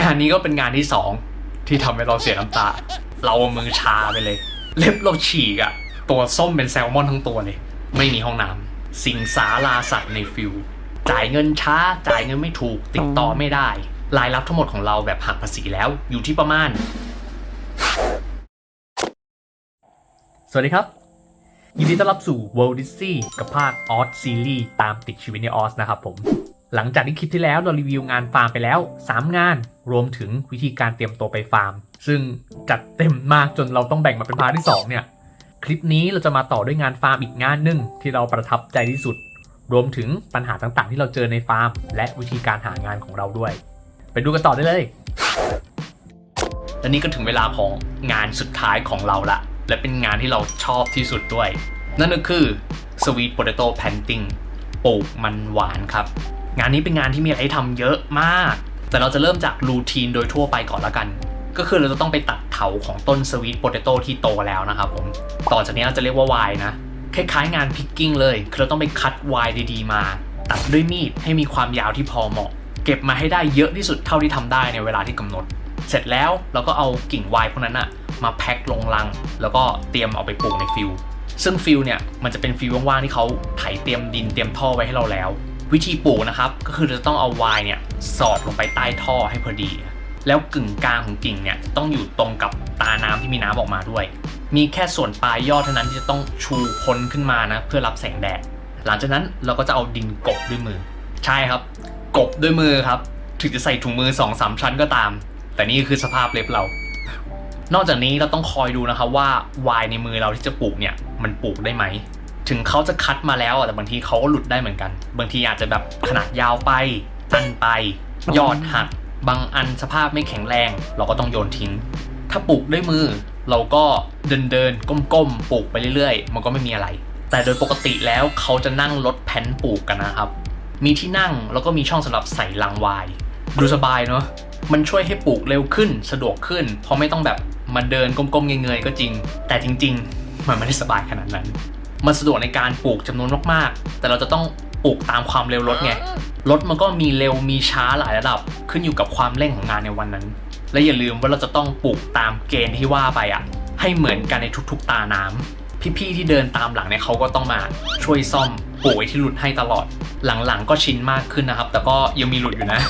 งานนี้ก็เป็นงานที่สองที่ทำให้เราเสียน้ำตา เรามือชาไปเลย เล็บเราฉีกอะตัวส้มเป็นแซลมอนทั้งตัวเลย ไม่มีห้องน้ำสิงสาราสัตว์ในฟิลจ่ายเงินช้า จ่ายเงินไม่ถูก ติดต่อไม่ได้ รายรับทั้งหมดของเราแบบหักภาษีแล้วอยู่ที่ประมาณ สวัสดีครับ ยินดีต้อนรับสู่ World Disney กับภาค Oz Series ตามติดชีวิตในออสนะครับผม หลังจากที่คลิปที่แล้วเรารีวิวงานฟาร์มไปแล้ว 3 งาน รวมถึงวิธีการเตรียมตัวไปฟาร์ม ซึ่งจัดเต็มมากจนเราต้องแบ่งมาเป็นพาร์ทที่ 2 เนี่ย คลิปนี้เราจะมาต่อด้วยงานฟาร์มอีกงานหนึ่งที่เราประทับใจที่สุด รวมถึงปัญหาต่างๆ ที่เราเจอในฟาร์ม และวิธีการหางานของเราด้วย ไปดูกันต่อได้เลย และนี่ก็ถึงเวลาของงานสุดท้ายของเราละ และเป็นงานที่เราชอบที่สุดด้วย นั่นก็คือ Sweet Potato Planting ปลูกมันหวานครับ งานนี้เป็นงานที่มีอะไรให้ทำเยอะมาก แต่เราจะเริ่มจากรูทีนโดยทั่วไปก่อนละกัน ก็คือเราจะต้องไปตัดเถาของต้น Sweet Potato ที่โตแล้วนะครับผม ต่อจากนี้เราจะเรียกว่าวายนะ คล้ายๆงานพิกกิ้งเลย คือเราต้องไปคัดวายดีๆ มา ตัดด้วยมีดให้มีความยาวที่พอเหมาะ เก็บมาให้ได้เยอะที่สุดเท่าที่ทำได้ในเวลาที่กำหนด เสร็จแล้วเราก็เอากิ่งวายพวกนั้นอะมาแพ็คลงลัง แล้วก็เตรียมเอาไปปลูกในฟิลซึ่งฟิลเนี่ยมันจะเป็นฟิลว่างๆที่เขาไถเตรียมดินเตรียมท่อไว้ให้เราแล้ว วิธีปลูกนะครับ ก็คือจะต้องเอาวายเนี่ยสอดลงไปใต้ท่อให้พอดี แล้วกึ่งกลางของกิ่งเนี่ยต้องอยู่ตรงกับตาน้ำที่มีน้ำออกมาด้วย มีแค่ส่วนปลายยอดเท่านั้นที่จะต้องชูพ้นขึ้นมานะเพื่อรับแสงแดด หลังจากนั้นเราก็จะเอาดินกบด้วยมือ ใช่ครับ กบด้วยมือครับ ถึงจะใส่ถุงมือ2อสามชั้นก็ตาม แต่นี่คือสภาพเล็บเรา นอกจากนี้เราต้องคอยดูนะครับว่าวายในมือเราที่จะปลูกเนี่ยมันปลูกได้ไหม ถึงเขาจะคัดมาแล้วแต่บางทีเขาก็หลุดได้เหมือนกัน บางทีอาจจะแบบขนาดยาวไปตันไป ยอดหัก บางอันสภาพไม่แข็งแรง เราก็ต้องโยนทิ้ง ถ้าปลูกด้วยมือ เราก็เดินเดินก้มๆปลูกไปเรื่อยๆ มันก็ไม่มีอะไร แต่โดยปกติแล้วเขาจะนั่งรถแผ่นปลูกกันนะครับ มีที่นั่งแล้วก็มีช่องสำหรับใส่ลังวายดูสบายเนาะมันช่วยให้ปลูกเร็วขึ้นสะดวกขึ้น เพราะไม่ต้องแบบมาเดินก้มๆเงยๆก็จริง แต่จริง ๆ มันไม่ได้สบายขนาดนั้น มันสะดวกในการปลูกจำนวนมากๆ แต่เราจะต้องปลูกตามความเร็วรถไง รถมันก็มีเร็วมีช้าหลายระดับ ขึ้นอยู่กับความเร่งของงานในวันนั้น และอย่าลืมว่าเราจะต้องปลูกตามเกณฑ์ที่ว่าไปอะ ให้เหมือนกันในทุกๆ ตาน้ำพี่ๆที่เดินตามหลังเนี่ยเขาก็ต้องมาช่วยซ่อมปลูกไอ้ที่หลุดให้ตลอด หลังๆก็ชินมากขึ้นนะครับ แต่ก็ยังมีหลุดอยู่นะ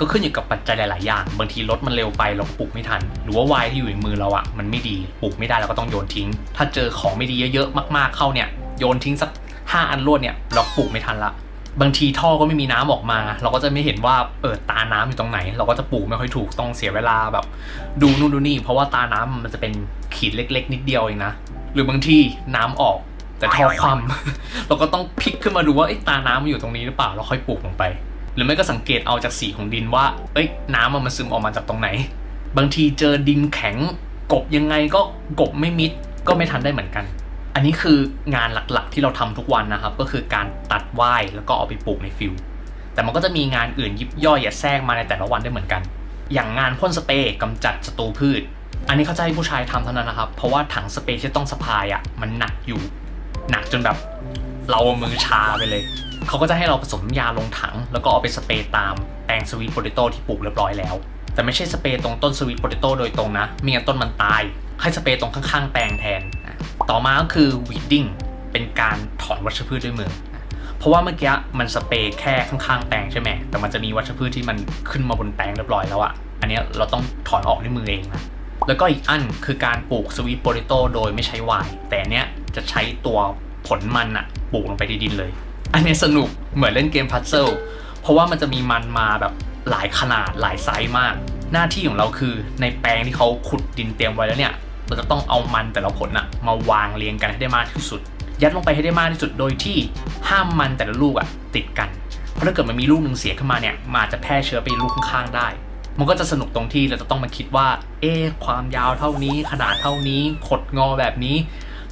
ก็ขึ้นอยู่กับปัจจัยหลาย ๆ อย่าง บางทีรถมันเร็วไปเราปลูกไม่ทัน หรือว่าวายที่อยู่ในมือเราอะมันไม่ดีปลูกไม่ได้เราก็ต้องโยนทิ้ง ถ้าเจอของไม่ดีเยอะๆมาก ๆ เข้าเนี่ยโยนทิ้งสัก 5 อันรวดเนี่ยเราปลูกไม่ทันละบางทีท่อก็ไม่มีน้ำออกมา เราก็จะไม่เห็นว่าเออตาน้ำอยู่ตรงไหน เราก็จะปลูกไม่ค่อยถูกต้องเสียเวลาแบบ ดูนู่นดูนี่เพราะว่าตาน้ำมันจะเป็นขีดเล็ก ๆ นิดเดียวเองนะหรือบางทีน้ำออกแต่ท่อคว่ำเราก็ต้องพลิกขึ้นมาดูว่าเอ้ตาน้ำมันอยู่ตรงนี้หรือเปล่าเราค่อยปลูกลงไป หรือไม่ก็สังเกตเอาจากสีของดินว่า เอ้ย น้ำมันมันซึมออกมาจากตรงไหน บางทีเจอดินแข็ง กบยังไงก็กบไม่มิดก็ไม่ทันได้เหมือนกัน อันนี้คืองานหลักๆที่เราทำทุกวันนะครับ ก็คือการตัดว่ายแล้วก็เอาไปปลูกในฟิลแต่มันก็จะมีงานอื่นยิบย่อยอย่าแทรกมาในแต่ละวันได้เหมือนกัน อย่างงานพ่นสเปรย์กำจัดศัตรูพืช อันนี้เข้าใจผู้ชายทำเท่านั้นนะครับ เพราะว่าถังสเปรย์ที่ต้องสะพายอะมันหนักอยู่ หนักจนแบบ เรามือชาไปเลย เขาก็จะให้เราผสมยาลงถัง แล้วก็เอาไปสเปรย์ตามแปลงสวีทโพเตโต้ที่ปลูกเรียบร้อยแล้ว แต่ไม่ใช่สเปรย์ตรงต้นสวีทโพเตโต้โดยตรงนะไม่งั้นต้นมันตาย ให้สเปรย์ตรงข้างๆแปลงแทน ต่อมาก็คือวีดดิ้งเป็นการถอนวัชพืชด้วยมือเพราะว่าเมื่อกี้มันสเปรย์แค่ข้างๆแปลงใช่ไหมแต่มันจะมีวัชพืชที่มันขึ้นมาบนแปลงเรียบร้อยแล้วอะอันนี้เราต้องถอนออกด้วยมือเองนะแล้วก็อีกอันคือการปลูกสวีทโพเตโต้โดยไม่ใช้วายแต่อันเนี้ยจะใช้ตัว ผลมันอะปลูกลงไปที่ดินเลย อันนี้สนุกเหมือนเล่นเกมพัซเซิลเพราะว่ามันจะมีมันมาแบบหลายขนาดหลายไซส์มาก หน้าที่ของเราคือในแปลงที่เขาขุดดินเตรียมไว้แล้วเนี่ยเราจะต้องเอามันแต่ละผลอะมาวางเรียงกันให้ได้มากที่สุด ยัดลงไปให้ได้มากที่สุดโดยที่ห้ามมันแต่ละลูกอะติดกัน เพราะถ้าเกิดมันมีลูกหนึ่งเสียขึ้นมาเนี่ยมาจะแพร่เชื้อไปลูกข้างๆได้ มันก็จะสนุกตรงที่เราจะต้องมาคิดว่า เอ๊ความยาวเท่านี้ ขนาดเท่านี้ขดงอแบบนี้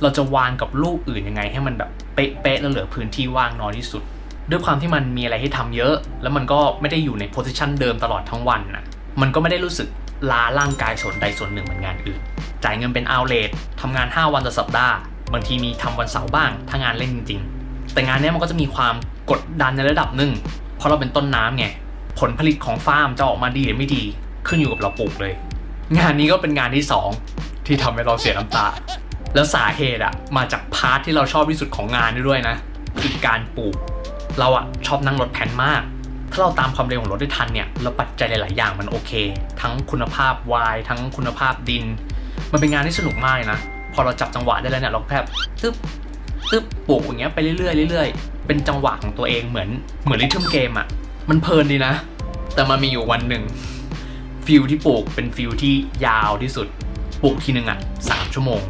เราจะวางกับลูกอื่นยังไง ให้มันแบบเป๊ะๆแล้วเหลือพื้นที่ว่างน้อยที่สุด ด้วยความที่มันมีอะไรให้ทำเยอะ แล้วมันก็ไม่ได้อยู่ในโพสิชันเดิมตลอดทั้งวันนะมันก็ไม่ได้รู้สึกล้าร่างกายส่วนใดส่วนหนึ่งเหมือนงานอื่น จ่ายเงินเป็นเอาเลททำงาน 5 วันต่อสัปดาห์ บางทีมีทำวันเสาร์บ้าง ถ้างานเล่นจริงๆ แต่งานนี้มันก็จะมีความกดดันในระดับหนึ่ง เพราะเราเป็นต้นน้ำไง ผลผลิตของฟาร์มจะออกมาดีหรือไม่ดี ขึ้นอยู่กับเราปลูกเลย งานนี้ก็เป็นงานที่สองที่ทำให้เราเสียน้ำตา แล้วสาเหตุอะมาจากพาร์ทที่เราชอบที่สุดของงานด้วยนะคือการปลูก เราอะชอบนั่งรถแพนมาก ถ้าเราตามความเร็วของรถได้ทันเนี่ยแล้วปัจจัยหลาย ๆ อย่างมันโอเค ทั้งคุณภาพวายทั้งคุณภาพดิน มันเป็นงานที่สนุกมากนะ พอเราจับจังหวะได้แล้วเนี่ยเราแค่ตึ๊บตึ๊บปลูกอย่างเงี้ยไปเรื่อยๆเรื่อยๆเป็นจังหวะของตัวเองเหมือนเหมือนริทึมเกมอะมันเพลินดีนะ แต่มันมีอยู่วันหนึ่งฟิลที่ปลูกเป็นฟิลที่ยาวที่สุดปลูกทีหนึ่งอะสามชั่วโมง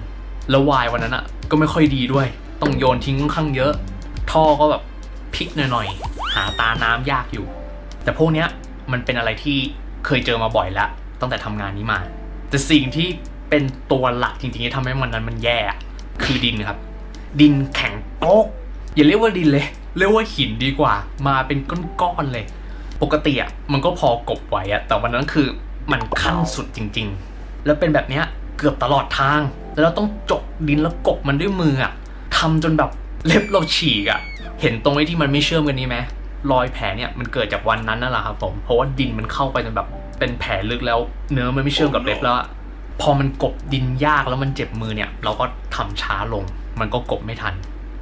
แล้ววายวันนั้นอะก็ไม่ค่อยดีด้วย ต้องโยนทิ้งค่อนข้างเยอะ ท่อก็แบบพลิกหน่อยๆ หาตาน้ำยากอยู่ แต่พวกเนี้ยมันเป็นอะไรที่เคยเจอมาบ่อยแล้ว ตั้งแต่ทำงานนี้มา แต่สิ่งที่เป็นตัวหลักจริงๆที่ทำให้มันนั้นมันแย่คือดินครับ ดินแข็งโป๊กอย่าเรียกว่าดินเลย เรียกว่าหินดีกว่า มาเป็นก้อนๆเลย ปกติอะมันก็พอกบไหวอะแต่วันนั้นคือมันขั้นสุดจริง ๆ แล้วเป็นแบบเนี้ย เกือบตลอดทาง แล้วเราต้องจกดินแล้วกบมันด้วยมืออะทำจนแบบเล็บเราฉีกอะเห็นตรงไอ้ที่มันไม่เชื่อมกันนี้ไหมรอยแผลเนี่ยมันเกิดจากวันนั้นนั่นแหละครับผม เพราะว่าดินมันเข้าไปจนแบบเป็นแผลลึกแล้ว เนื้อมันไม่เชื่อมกับเล็บแล้วอะพอมันกบดินยากแล้วมันเจ็บมือเนี่ย เราก็ทำช้าลง มันก็กบไม่ทัน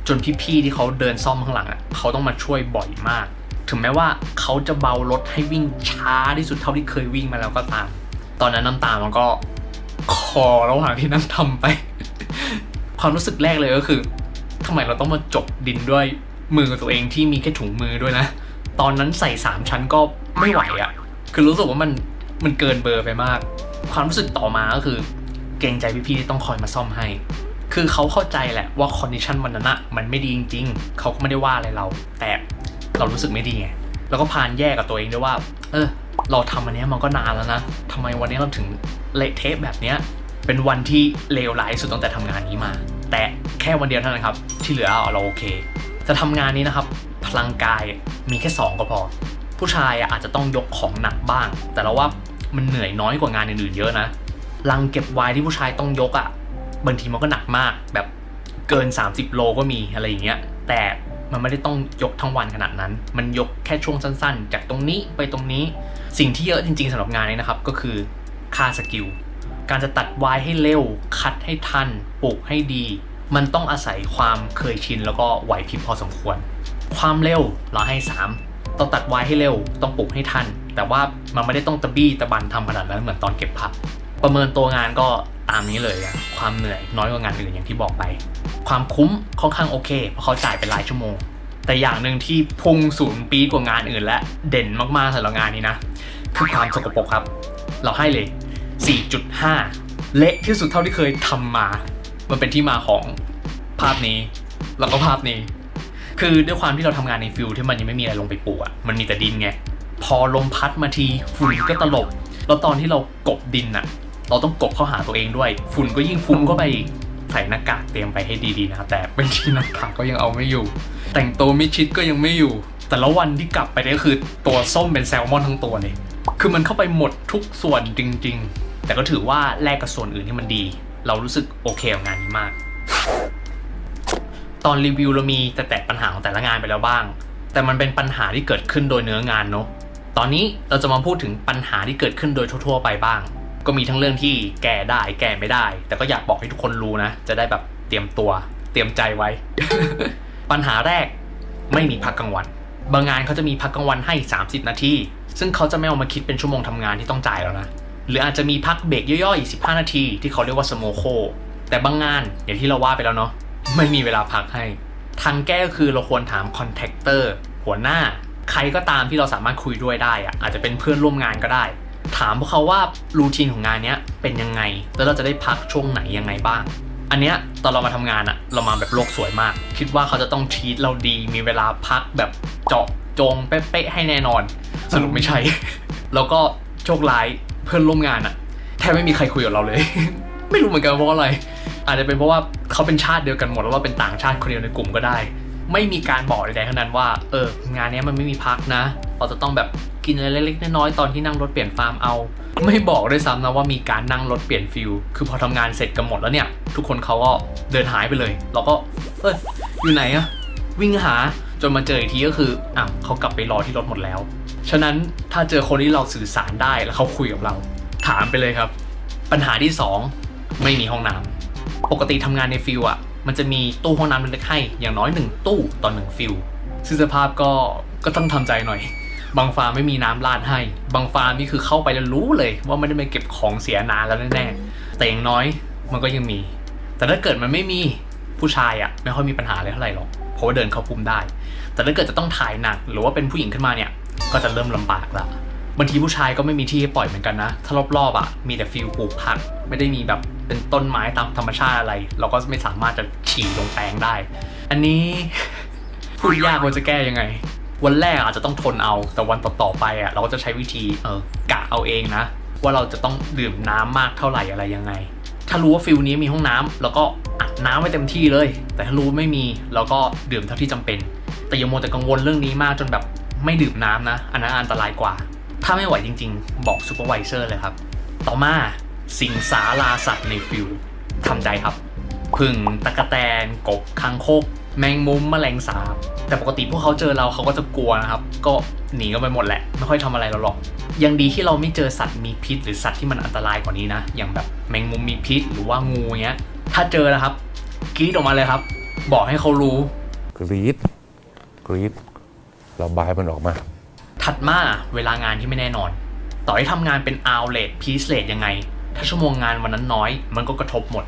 จนพี่ๆที่เขาเดินซ่อมข้างหลังอะเขาต้องมาช่วยบ่อยมาก ถึงแม้ว่าเขาจะเบารถให้วิ่งช้าที่สุดเท่าที่เคยวิ่งมาแล้วก็ตาม ตอนนั้นน้ำตามันก็ คอระหว่างที่นั่งทำไป ความรู้สึกแรกเลยก็คือทำไมเราต้องมาจบดินด้วยมือตัวเองที่มีแค่ถุงมือด้วยนะ ตอนนั้นใส่สามชั้นก็ไม่ไหวอะ่ะ คือรู้สึกว่ามันมันเกินเบอร์ไปมาก ความรู้สึกต่อมาก็คือ เกรงใจพี่ๆที่ต้องคอยมาซ่อมให้ คือเขาเข้าใจแหละว่าคอนดิชันวันนั้นอะมันไม่ดีจริงๆ เขาก็ไม่ได้ว่าอะไรเรา แต่เรารู้สึกไม่ดีไง แล้วก็พานแย่กับตัวเองด้วยว่า เออ เราทำอันนี้มันก็นานแล้วนะทำไมวันนี้เราถึงเละเทะแบบเนี้ยเป็นวันที่เลวร้ายสุดตั้งแต่ทำงานนี้มา แต่แค่วันเดียวเท่านั้นครับ ที่เหลือเราโอเค จะทำงานนี้นะครับ พลังกายมีแค่ 2 ก็พอ ผู้ชายอะอาจจะต้องยกของหนักบ้าง แต่เราว่ามันเหนื่อยน้อยกว่างานอื่นๆเยอะนะลังเก็บไวน์ที่ผู้ชายต้องยกอะบางทีมันก็หนักมากแบบเกิน 30 โลก็มีอะไรอย่างเงี้ยแต่ มันไม่ได้ต้องยกทั้งวันขนาดนั้น มันยกแค่ช่วงสั้นๆ จากตรงนี้ไปตรงนี้ สิ่งที่เยอะจริงๆสำหรับงานนี้นะครับ ก็คือค่าสกิล การจะตัดวน์ให้เร็ว คัดให้ทัน ปลูกให้ดี มันต้องอาศัยความเคยชินแล้วก็ไหวพริบพอสมควร ความเร็วเราให้ 3 ต้องตัดวน์ให้เร็ว ต้องปลูกให้ทัน แต่ว่ามันไม่ได้ต้องตะบี้ตะบันทำขนาดนั้นเหมือนตอนเก็บผัก ประเมินตัวงานก็ตามนี้เลยอะความเหนื่อยน้อยกว่างานอื่นอย่างที่บอกไป ความคุ้มค่อนข้างโอเค เพราะเขาจ่ายเป็นรายชั่วโมง แต่อย่างหนึ่งที่พุ่งสูงปีกว่างานอื่นและเด่นมากๆสำหรับงานนี้นะคือความสกปรกครับ เราให้เลย 4.5 เละที่สุดเท่าที่เคยทำมา มันเป็นที่มาของภาพนี้ แล้วก็ภาพนี้ คือด้วยความที่เราทำงานในฟิลที่มันยังไม่มีอะไรลงไปปูอะมันมีแต่ดินไง พอลมพัดมาทีฝุ่นก็ตลบ แล้วตอนที่เรากบดินอะเราต้องกบเข้าหาตัวเองด้วย ฝุ่นก็ยิ่งฟุ้งเข้าไปอีก ใส่หน้ากากเตรียมไปให้ดีๆนะครับแต่บางทีหน้ากากก็ยังเอาไม่อยู่ แต่งตัวมิดชิดก็ยังไม่อยู่ แต่ละวันที่กลับไปเนี่ยก็คือตัวส้มเป็นแซลมอนทั้งตัวเลยคือมันเข้าไปหมดทุกส่วนจริง ๆ แต่ก็ถือว่าแลกกับส่วนอื่นที่มันดี เรารู้สึกโอเคกับงานนี้มาก ตอนรีวิวเรามีแต่แตะปัญหาของแต่ละงานไปแล้วบ้าง แต่มันเป็นปัญหาที่เกิดขึ้นโดยเนื้องานเนาะตอนนี้เราจะมาพูดถึงปัญหาที่เกิดขึ้นโดยทั่วๆไปบ้าง ก็มีทั้งเรื่องที่แก้ได้แก้ไม่ได้ แต่ก็อยากบอกให้ทุกคนรู้นะ จะได้แบบเตรียมตัว เตรียมใจไว้ ปัญหาแรกไม่มีพักกลางวัน บางงานเขาจะมีพักกลางวันให้ 30 นาที ซึ่งเขาจะไม่เอามาคิดเป็นชั่วโมงทำงานที่ต้องจ่ายแล้วนะ หรืออาจจะมีพักเบรกย่อยๆ 15 นาที ที่เขาเรียกว่าสโมโค แต่บางงานอย่างที่เราว่าไปแล้วเนาะ ไม่มีเวลาพักให้ ทางแก้ก็คือเราควรถามคอนแทคเตอร์หัวหน้า ใครก็ตามที่เราสามารถคุยด้วยได้อะอาจจะเป็นเพื่อนร่วมงานก็ได้ ถามพวกเขาว่ารูทีนของงานนี้เป็นยังไง แล้วเราจะได้พักช่วงไหนยังไงบ้าง อันเนี้ยตอนเรามาทำงานอะเรามาแบบโลกสวยมาก คิดว่าเขาจะต้องทีตเราดีมีเวลาพักแบบเจาะจงเป๊ะๆให้แน่นอน สรุปไม่ใช่ แล้วก็โชคร้ายเพื่อนร่วมงานอะแทบไม่มีใครคุยกับเราเลย ไม่รู้เหมือนกันเพราะอะไร อาจจะเป็นเพราะว่าเขาเป็นชาติเดียวกันหมดแล้วว่าเป็นต่างชาติคนเดียวในกลุ่มก็ได้ ไม่มีการบอกใดๆทั้งนั้นว่า เอองานนี้มันไม่มีพักนะ เราจะต้องแบบกินอะไรเล็กๆน้อยๆตอนที่นั่งรถเปลี่ยนฟาร์มเอา ไม่บอกด้วยซ้ำนะว่ามีการนั่งรถเปลี่ยนฟิลคือพอทำงานเสร็จกันหมดแล้วเนี่ย ทุกคนเขาก็เดินหายไปเลย เราก็เอออยู่ไหนอะวิ่งหาจนมาเจออีกทีก็คืออะเขากลับไปรอที่รถหมดแล้ว ฉะนั้นถ้าเจอคนที่เราสื่อสารได้แล้วเขาคุยกับเรา ถามไปเลยครับ ปัญหาที่สองไม่มีห้องน้ำปกติทำงานในฟิลอะมันจะมีตู้ห้องน้ำเล็กๆให้อย่างน้อยหนึ่งตู้ต่อหนึ่งฟิลซึ่งสภาพก็ก็ต้องทำใจหน่อย บางฟาร์มไม่มีน้ำราดให้ บางฟาร์มนี่คือเข้าไปแล้วรู้เลย ว่าไม่ได้ไปเก็บของเสียนานแล้วแน่ๆแต่อย่างน้อยมันก็ยังมี แต่ถ้าเกิดมันไม่มีผู้ชายอะไม่ค่อยมีปัญหาอะไรเท่าไหร่หรอกเพราะว่าเดินเข้าพุ่มได้ แต่ถ้าเกิดจะต้องถ่ายหนักหรือว่าเป็นผู้หญิงขึ้นมาเนี่ย ก็จะเริ่มลำบากละบางทีผู้ชายก็ไม่มีที่ให้ปล่อยเหมือนกันนะ ถ้ารอบๆอะมีแต่ฟิลปลูกผัก ไม่ได้มีแบบเป็นต้นไม้ตามธรรมชาติอะไร เราก็ไม่สามารถจะฉี่ลงแปลงได้ อันนี้พูดยากว่าจะแก้ยังไง วันแรกอาจจะต้องทนเอาแต่วันต่อๆไปอะเราก็จะใช้วิธีเออกะเอาเองนะ ว่าเราจะต้องดื่มน้ำมากเท่าไหร่อะไรยังไง ถ้ารู้ว่าฟิลนี้มีห้องน้ำเราก็อัดน้ำไว้เต็มที่เลย แต่ถ้ารู้ไม่มีเราก็ดื่มเท่าที่จำเป็น แต่อย่ามัวแต่กังวลเรื่องนี้มากจนแบบไม่ดื่มน้ำนะ อันนั้นอันตรายกว่า ถ้าไม่ไหวจริง ๆ บอกซูเปอร์วิเซอร์เลยครับ ต่อมาสิงสาราสัตว์ในฟิลทำใจครับพึ่งตะกะแตนกบคางคก แมงมุมแมลงสาบ แต่ปกติพวกเขาเจอเราเขาก็จะกลัวนะครับ ก็หนีกันไปหมดแหละ ไม่ค่อยทำอะไรเราหรอก ยังดีที่เราไม่เจอสัตว์มีพิษ หรือสัตว์ที่มันอันตรายกว่านี้นะ อย่างแบบแมงมุมมีพิษหรือว่างูเงี้ย ถ้าเจอนะครับกรีดออกมาเลยครับ บอกให้เขารู้ กรีดกรีดระบายมันออกมา ถัดมาเวลางานที่ไม่แน่นอน ต่อให้ทำงานเป็น outlet piece rate ยังไง ถ้าชั่วโมงงานวันนั้นน้อย มันก็กระทบหมด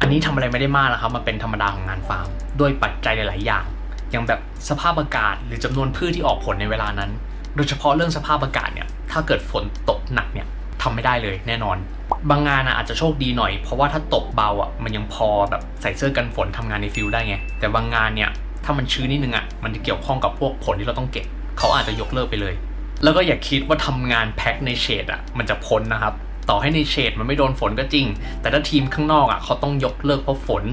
อันนี้ทำอะไรไม่ได้มากนะครับ มันเป็นธรรมดาของงานฟาร์มด้วยปัจจัยหลาย ๆ อย่าง อย่างแบบสภาพอากาศหรือจำนวนพืชที่ออกผลในเวลานั้น โดยเฉพาะเรื่องสภาพอากาศเนี่ย ถ้าเกิดฝนตกหนักเนี่ยทำไม่ได้เลยแน่นอน บางงานอาจจะโชคดีหน่อย เพราะว่าถ้าตกเบาอะมันยังพอแบบใส่เสื้อกันฝนทำงานในฟิลได้ไง แต่บางงานเนี่ยถ้ามันชื้นนิดนึงอะมันจะเกี่ยวข้องกับพวกผลที่เราต้องเก็บ เขาอาจจะยกเลิกไปเลย แล้วก็อย่าคิดว่าทำงานแพ็คในเฉดอะมันจะพ้นนะครับ ต่อให้ในเฉดมันไม่โดนฝนก็จริง แต่ถ้าทีมข้างนอกอะเขาต้องยกเลิกเพราะฝน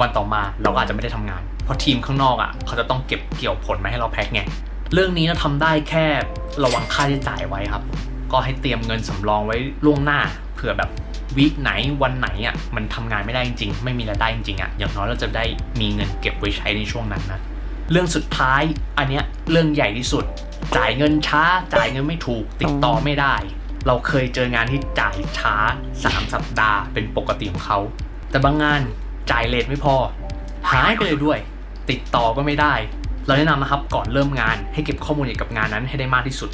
วันต่อมาเราอาจจะไม่ได้ทำงาน เพราะทีมข้างนอกอะเขาจะต้องเก็บเกี่ยวผลมาให้เราแพ็คไงเรื่องนี้เราทำได้แค่ระวังค่าใช้จ่ายไว้ครับ ก็ให้เตรียมเงินสำรองไว้ล่วงหน้าเผื่อแบบวีคไหนวันไหนอะมันทำงานไม่ได้จริงๆ ไม่มีรายได้จริงๆอะอย่างน้อยเราจะได้มีเงินเก็บไว้ใช้ในช่วงนั้นนะเรื่องสุดท้ายอันเนี้ยเรื่องใหญ่ที่สุด จ่ายเงินช้า จ่ายเงินไม่ถูก ติดต่อไม่ได้ เราเคยเจองานที่จ่ายช้า 3 สัปดาห์เป็นปกติของเขา แต่บางงานจ่ายเลทไม่พอ หายไปเลยด้วย ติดต่อก็ไม่ได้ เราแนะนำนะครับก่อนเริ่มงานให้เก็บข้อมูลเกี่ยวกับงานนั้นให้ได้มากที่สุด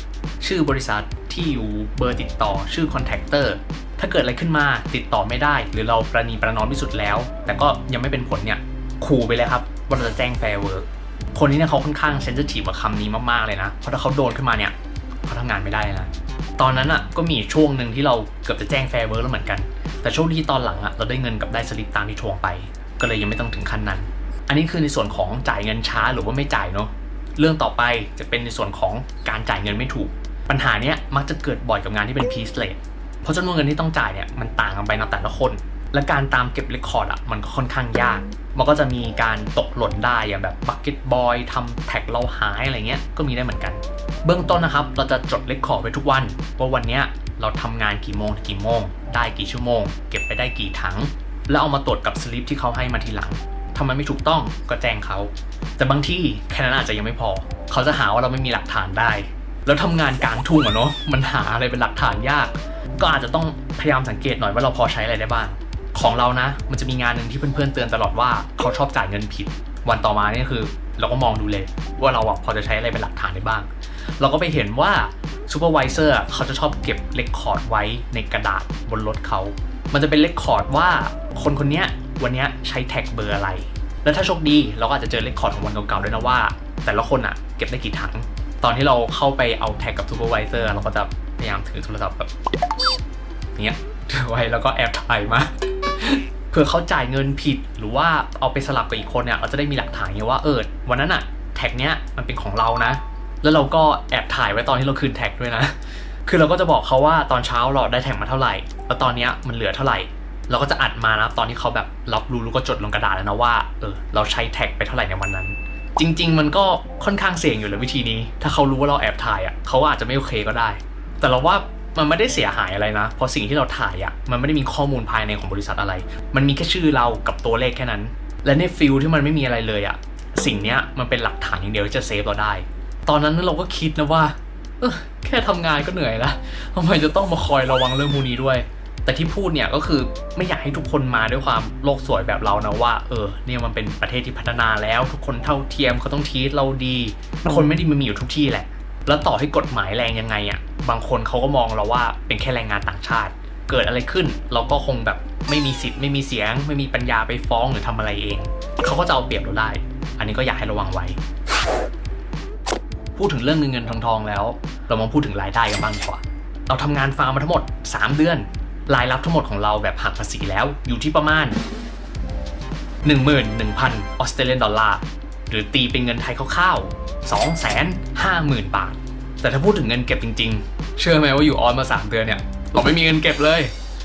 ชื่อบริษัทที่อยู่เบอร์ติดต่อชื่อคอนแทคเตอร์ถ้าเกิดอะไรขึ้นมาติดต่อไม่ได้ หรือเราประนีประนอมที่สุดแล้ว แต่ก็ยังไม่เป็นผลเนี่ยขู่ไปเลยครับว่าเราจะแจ้งแฟร์เวิร์กคนนี้เนี่ยเขาค่อนข้างเซนซิทีฟกับคำนี้มากๆเลยนะ เพราะถ้าเขาโดนขึ้นมาเนี่ย เขาทำงานไม่ได้นะตอนนั้นอะก็มีช่วงหนึ่งที่เราเกือบจะแจ้งแฟร์เวิร์กแล้วเหมือนกัน แต่โชคดีตอนหลังอะเราได้เงินกับได้สลิปตามที่ทวงไป ก็เลยยังไม่ต้องถึงขั้นนั้น อันนี้คือในส่วนของจ่ายเงินช้าหรือว่าไม่จ่ายเนาะเรื่องต่อไปจะเป็นในส่วนของการจ่ายเงินไม่ถูก ปัญหาเนี้ยมักจะเกิดบ่อยกับงานที่เป็น piece rate เพราะจำนวนเงินที่ต้องจ่ายเนี่ยมันต่างกันไปในแต่ละคน และการตามเก็บเรคคอร์ดอะมันก็ค่อนข้างยาก มันก็จะมีการตกหล่นได้อย่างแบบ bucket boy ทำแท็กเราหายอะไรเงี้ยก็มีได้เหมือนกัน เบื้องต้นนะครับ เราจะจดเรคคอร์ดไว้ทุกวัน ว่าวันเนี้ยเราทำงานกี่โมงถึงกี่โมง ได้กี่ชั่วโมง เก็บไปได้กี่ถัง แล้วเอามาตรวจกับสลิปที่เขาให้มาทีหลังทำไมไม่ถูกต้องก็แจ้งเขา แต่บางที่แค่นั้นอาจจะยังไม่พอ เขาจะหาว่าเราไม่มีหลักฐานได้ แล้วทำงานกลางทุ่งอะเนาะมันหาอะไรเป็นหลักฐานยาก ก็อาจจะต้องพยายามสังเกตหน่อยว่าเราพอใช้อะไรได้บ้าง ของเรานะ มันจะมีงานหนึ่งที่เพื่อนๆเตือนตลอดว่าเขาชอบจ่ายเงินผิด วันต่อมาเนี่ยคือ เราก็มองดูเลยว่าเราอะพอจะใช้อะไรเป็นหลักฐานได้บ้าง เราก็ไปเห็นว่าซูเปอร์วิเซอร์เขาจะชอบเก็บเรคคอร์ดไว้ในกระดาษบนรถเขา มันจะเป็นเรคคอร์ดว่าคนคนเนี้ยวันเนี้ยใช้แท็กเบอร์อะไร แล้วถ้าโชคดีเราก็อาจจะเจอเรคคอร์ดของวันเก่าๆด้วยนะว่า แต่ละคนอะเก็บได้กี่ถัง ตอนที่เราเข้าไปเอาแท็กกับซูเปอร์วิเซอร์เราก็จะพยายามถือโทรศัพท์แบบเนี้ยถือไว้แล้วก็แอบถ่ายมา ผื่อเขาจ่ายเงินผิดหรือว่าเอาไปสลับกับอีกคนเนี่ยเราจะได้มีหลักฐานไงว่าเออวันนั้นอะแท็กเนี้ยมันเป็นของเรานะ แล้วเราก็แอบถ่ายไว้ตอนที่เราคืนแท็กด้วยนะ คือเราก็จะบอกเขาว่าตอนเช้าเราได้แท็กมาเท่าไหร่ แล้วตอนเนี้ยมันเหลือเท่าไหร่ เราก็จะอัดมานะตอนที่เขาแบบรับรู้แล้วก็จดลงกระดาษแล้วนะว่าเออเราใช้แท็กไปเท่าไหร่ในวันนั้น จริง ๆ มันก็ค่อนข้างเสี่ยงอยู่เลยวิธีนี้ ถ้าเขารู้ว่าเราแอบถ่ายอะเขาอาจจะไม่โอเคก็ได้ แต่เราว่า มันไม่ได้เสียหายอะไรนะ เพราะสิ่งที่เราถ่ายอะมันไม่ได้มีข้อมูลภายในของบริษัทอะไร มันมีแค่ชื่อเรากับตัวเลขแค่นั้น และในฟิลที่มันไม่มีอะไรเลยอะสิ่งเนี้ยมันเป็นหลักฐานอย่างเดียวที่จะเซฟเราได้ ตอนนั้นเราก็คิดนะว่าเออแค่ทำงานก็เหนื่อยล้วทำไมจะต้องมาคอยระวังเรื่องพวกนี้ด้วย แต่ที่พูดเนี่ยก็คือไม่อยากให้ทุกคนมาด้วยความโลกสวยแบบเรานะว่า เออ เนี่ยมันเป็นประเทศที่พัฒนาแล้ว ทุกคนเท่าเทียมเขาต้องทีตเราดี คนไม่ดีมันมีอยู่ทุกที่แหละ แล้วต่อให้กฎหมายแรงยังไงอะ่ะบางคนเขาก็มองเราว่าเป็นแค่แรงงานต่างชาติ เกิดอะไรขึ้น เราก็คงแบบไม่มีสิทธิ์ไม่มีเสียง ไม่มีปัญญาไปฟ้องหรือทำอะไรเองเขาก็จะเอาเปรียบเราได้ อันนี้ก็อยากให้ระวังไว้ พูดถึงเรื่องเงินเงินทองทองแล้ว เรามาพูดถึงรายได้กันบ้างดีกว่าเราทำงานฟาร์มมาทั้งหมด 3 เดือน รายรับทั้งหมดของเราแบบหักภาษีแล้วอยู่ที่ประมาณ 11,000ออสเตรเลียนดอลลาร์ หรือตีเป็นเงินไทยคร่าวๆ250,000 บาท แต่ถ้าพูดถึงเงินเก็บจริงๆ เชื่อไหมว่าอยู่ออนมา 3 เดือนเนี่ยเราไม่มีเงินเก็บเลย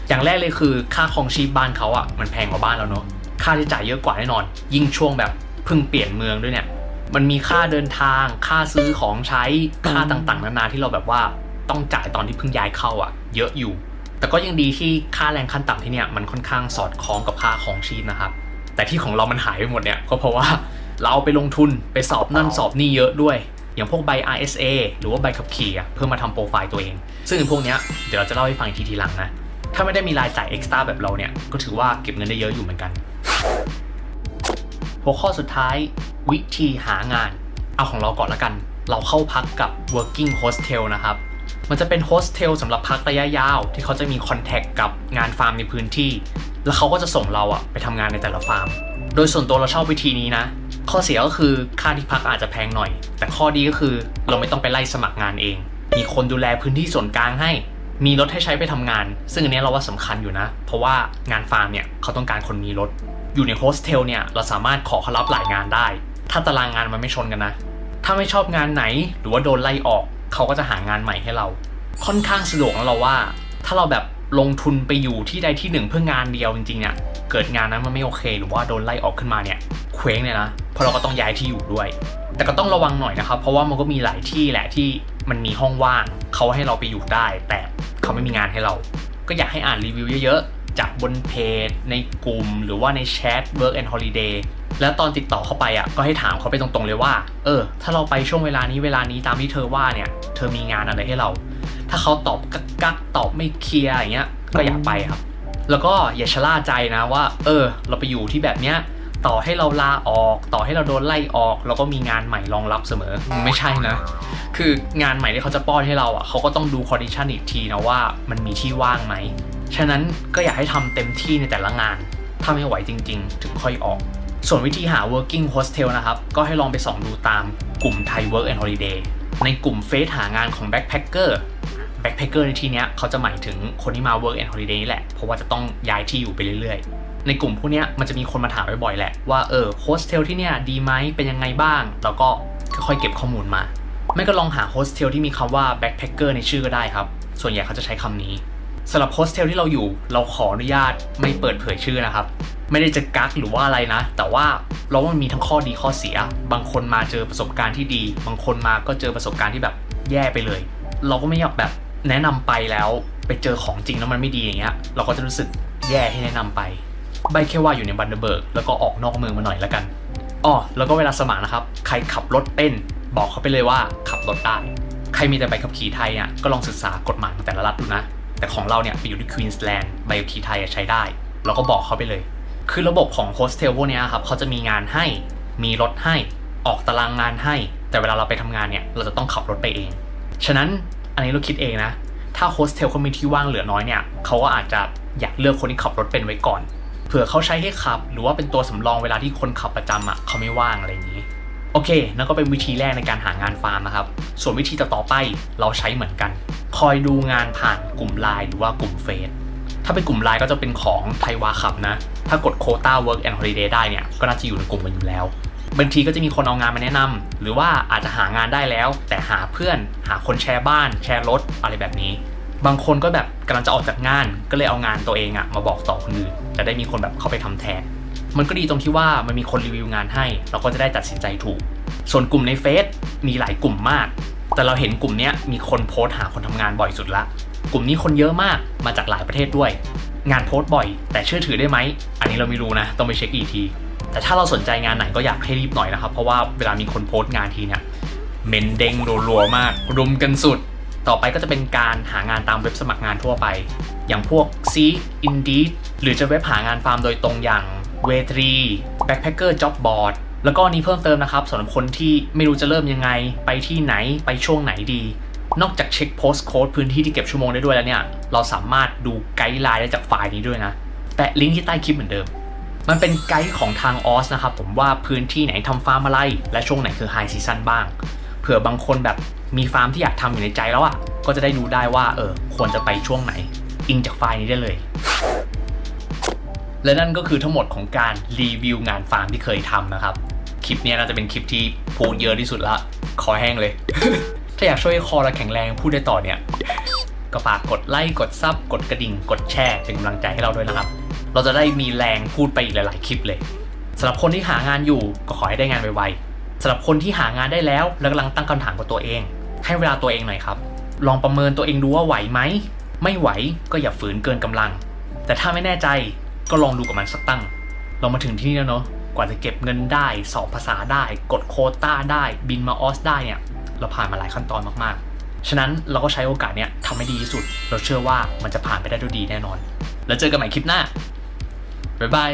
อย่างแรกเลยคือค่าครองชีพบ้านเขาอะมันแพงกว่าบ้านเราเนอะค่าใช้จ่ายเยอะกว่าแน่นอน ยิ่งช่วงแบบเพิ่งเปลี่ยนเมืองด้วยเนี่ยมันมีค่าเดินทาง ค่าซื้อของใช้ค่าต่างๆ นานาที่เราแบบว่าต้องจ่ายตอนที่เพิ่งย้ายเข้าอะ เยอะอยู่ แต่ก็ยังดีที่ค่าแรงขั้นต่ำที่เนี่ยมันค่อนข้างสอดคล้องกับค่าของชีพนะครับแต่ที่ของเรามันหายไปหมดเนี่ยก็เพราะว่า เราเอาไปลงทุนไปสอบนั่นสอบนี่เยอะด้วย อย่างพวกใบ RSA หรือว่าใบขับขี่อะเพื่อมาทำโปรไฟล์ตัวเอง ซึ่งพวกเนี้ยเดี๋ยวเราจะเล่าให้ฟังอีกทีทีหลังนะ ถ้าไม่ได้มีรายจ่ายเอ็กซ์ตร้าแบบเราเนี่ย ก็ถือว่าเก็บเงินได้เยอะอยู่เหมือนกัน หัวข้อสุดท้ายวิธีหางาน เอาของเราก่อนละกัน เราเข้าพักกับ working hostel นะครับมันจะเป็นโฮสเทลสำหรับพักระยะยาว ที่เขาจะมีคอนแทคกับงานฟาร์มในพื้นที่ แล้วเขาก็จะส่งเราอะไปทำงานในแต่ละฟาร์ม โดยส่วนตัวเราชอบวิธีนี้นะ ข้อเสียก็คือค่าที่พักอาจจะแพงหน่อย แต่ข้อดีก็คือเราไม่ต้องไปไล่สมัครงานเอง มีคนดูแลพื้นที่ส่วนกลางให้ มีรถให้ใช้ไปทำงาน ซึ่งอันนี้เราว่าสำคัญอยู่นะ เพราะว่างานฟาร์มเนี่ยเขาต้องการคนมีรถ อยู่ในโฮสเทลเนี่ยเราสามารถขอเขารับหลายงานได้ ถ้าตารางงานมันไม่ชนกันนะ ถ้าไม่ชอบงานไหนหรือว่าโดนไล่ออก เขาก็จะหางานใหม่ให้เรา ค่อนข้างสะดวกแล้วเราว่า ถ้าเราแบบ ลงทุนไปอยู่ที่ใดที่หนึ่งเพื่องานเดียวจริงๆเนี่ยเกิดงานนั้นมันไม่โอเค หรือว่าโดนไล่ออกขึ้นมาเนี่ยเคว้งเนี่ยนะเพราะเราก็ต้องย้ายที่อยู่ด้วย แต่ก็ต้องระวังหน่อยนะครับ เพราะว่ามันก็มีหลายที่แหละที่มันมีห้องว่างเขาให้เราไปอยู่ได้ แต่เขาไม่มีงานให้เรา ก็อยากให้อ่านรีวิวเยอะๆ จากบนเพจ ในกลุ่ม หรือว่าในแชท Work and Holiday แล้วตอนติดต่อเข้าไปอะก็ให้ถามเขาไปตรงๆเลยว่า เออ ถ้าเราไปช่วงเวลานี้เวลานี้ตามที่เธอว่าเนี่ย เธอมีงานอะไรให้เรา ถ้าเขาตอบกักกักตอบไม่เคลียร์อย่างเงี้ย ก็อย่าไปครับ แล้วก็อย่าชะล่าใจนะว่า เออ เราไปอยู่ที่แบบเนี้ยต่อให้เราลาออก ต่อให้เราโดนไล่ออก เราก็มีงานใหม่รองรับเสมอ ไม่ใช่นะ คืองานใหม่ที่เขาจะป้อนให้เราอะเขาก็ต้องดูคอนดิชันอีกทีนะว่ามันมีที่ว่างไหม ฉะนั้นก็อยากให้ทำเต็มที่ในแต่ละงานถ้าไม่ไหวจริง ๆ ถึงค่อยออก ส่วนวิธีหา working hostel นะครับ ก็ให้ลองไปส่องดูตามกลุ่มไทย work and holiday ในกลุ่มเฟซหางานของ backpacker backpacker ในที่นี้เขาจะหมายถึงคนที่มา work and holiday นี่แหละ เพราะว่าจะต้องย้ายที่อยู่ไปเรื่อยๆ ในกลุ่มพวกนี้มันจะมีคนมาถามบ่อยๆแหละว่าเออโฮสเทลที่เนี่ยดีไหมเป็นยังไงบ้าง แล้วก็ค่อยๆเก็บข้อมูลมา ไม่ก็ลองหาโฮสเทลที่มีคำว่า backpacker ในชื่อก็ได้ครับ ส่วนใหญ่เขาจะใช้คำนี้ สำหรับโฮสเทลที่เราอยู่ เราขออนุญาตไม่เปิดเผยชื่อนะครับ ไม่ได้จะกักหรือว่าอะไรนะ แต่ว่าเราว่ามันมีทั้งข้อดีข้อเสีย บางคนมาเจอประสบการณ์ที่ดี บางคนมาก็เจอประสบการณ์ที่แบบแย่ไปเลย เราก็ไม่อยากแบบแนะนำไปแล้วไปเจอของจริงแล้วมันไม่ดีอย่างเงี้ย เราก็จะรู้สึกแย่ให้แนะนำไป ใบแค่ว่าอยู่ในบันเดอร์เบิร์กแล้วก็ออกนอกเมืองมาหน่อยแล้วกันอ๋อแล้วก็เวลาสมัครนะครับ ใครขับรถเป็นบอกเขาไปเลยว่าขับรถได้ ใครมีแต่ใบขับขี่ไทยเนี่ยก็ลองศึกษากฎหมายของแต่ละรัฐดูนะ แต่ของเราเนี่ยไปอยู่ที่ควีนส์แลนด์ใบขับขี่ไทยอะใช้ได้ เราก็บอกเขาไปเลย คือระบบของโฮสเทลพวกนี้ครับเขาจะมีงานให้มีรถให้ออกตารางงานให้ แต่เวลาเราไปทำงานเนี่ยเราจะต้องขับรถไปเอง ฉะนั้นอันนี้เราคิดเองนะ ถ้าโฮสเทลเขามีที่ว่างเหลือน้อยเนี่ยเขาก็อาจจะอยากเลือกคนที่ขับรถเป็นไว้ก่อนเผื่อเขาใช้ให้ขับ หรือว่าเป็นตัวสำรองเวลาที่คนขับประจำอะเขาไม่ว่างอะไรอย่างนี้ โอเค นั่นก็เป็นวิธีแรกในการหางานฟาร์มนะครับ ส่วนวิธีต่อๆไปเราใช้เหมือนกัน คอยดูงานผ่านกลุ่มไลน์หรือว่ากลุ่มเฟซ ถ้าเป็นกลุ่มไลน์ก็จะเป็นของไทยวาขับนะ ถ้ากดโคต้า work and holiday ได้เนี่ย ก็น่าจะอยู่ในกลุ่มกันอยู่แล้ว บางทีก็จะมีคนเอางานมาแนะนำหรือว่าอาจจะหางานได้แล้ว แต่หาเพื่อน หาคนแชร์บ้าน แชร์รถอะไรแบบนี้ บางคนก็แบบกำลังจะออกจากงาน ก็เลยเอางานตัวเองอะมาบอกต่อคนอื่น จะได้มีคนแบบเข้าไปทำแทน มันก็ดีตรงที่ว่ามันมีคนรีวิวงานให้ เราก็จะได้ตัดสินใจถูก ส่วนกลุ่มในเฟซมีหลายกลุ่มมาก แต่เราเห็นกลุ่มนี้มีคนโพสต์หาคนทำงานบ่อยสุดละ กลุ่มนี้คนเยอะมากมาจากหลายประเทศด้วย งานโพสต์บ่อย แต่เชื่อถือได้ไหม อันนี้เราไม่รู้นะ ต้องไปเช็คอีกที แต่ถ้าเราสนใจงานไหนก็อยากให้รีบหน่อยนะครับ เพราะว่าเวลามีคนโพสต์งานทีเนี่ยเมนเด้งรัวๆมาก รุมกันสุด ต่อไปก็จะเป็นการหางานตามเว็บสมัครงานทั่วไป อย่างพวก Seek Indeed หรือจะเว็บหางานฟาร์มโดยตรงอย่าง w a y 3 Backpacker Job Board แล้วก็นี้เพิ่มเติมนะครับสำหรับคนที่ไม่รู้จะเริ่มยังไง ไปที่ไหนไปช่วงไหนดี นอกจากเช็คโพสต์โค้ดพื้นที่ที่เก็บชั่วโมงได้ด้วยแล้วเนี่ย เราสามารถดูไกด์ไลน์ได้จากไฟล์นี้ด้วยนะแปะลิงก์ที่ใต้คลิปเหมือนเดิม มันเป็นไกด์ของทางออสนะครับผมว่าพื้นที่ไหนทำฟาร์มอะไร และช่วงไหนคือไฮซีซันบ้าง เผื่อบางคนแบบมีฟาร์มที่อยากทำอยู่ในใจแล้วอะ่ะก็จะได้ดูได้ว่าเออควรจะไปช่วงไหน อิงจากไฟล์นี้ได้เลย และนั่นก็คือทั้งหมดของการรีวิวงานฟาร์มที่เคยทำนะครับ คลิปนี้น่าจะเป็นคลิปที่พูดเยอะที่สุดละ คอแห้งเลย ถ้าอยากช่วยคอเราแข็งแรงพูดได้ต่อเนี่ย ก็ฝากกดไลค์กดซับกดกระดิ่ง กดแชร์เป็นกำลังใจให้เราด้วยนะครับ เราจะได้มีแรงพูดไปอีกหลาย ๆ คลิปเลยสำหรับคนที่หางานอยู่ก็ขอให้ได้งานไวๆสำหรับคนที่หางานได้แล้วแล้วกำลังตั้งคำถามกับตัวเอง ให้เวลาตัวเองหน่อยครับ ลองประเมินตัวเองดูว่าไหวไหมไม่ไหวก็อย่าฝืนเกินกำลัง แต่ถ้าไม่แน่ใจ ก็ลองดูกับมันสักตั้ง เรามาถึงที่นี่แล้วเนาะกว่าจะเก็บเงินได้สอบภาษาได้กดโคต้าได้บินมาออสได้เนี่ยเราผ่านมาหลายขั้นตอนมากๆ ฉะนั้นเราก็ใช้โอกาสเนี้ยทำให้ดีที่สุด เราเชื่อว่ามันจะผ่านไปได้ด้วยดีแน่นอน แล้วเจอกันใหม่คลิปหน้าบ๊ายบาย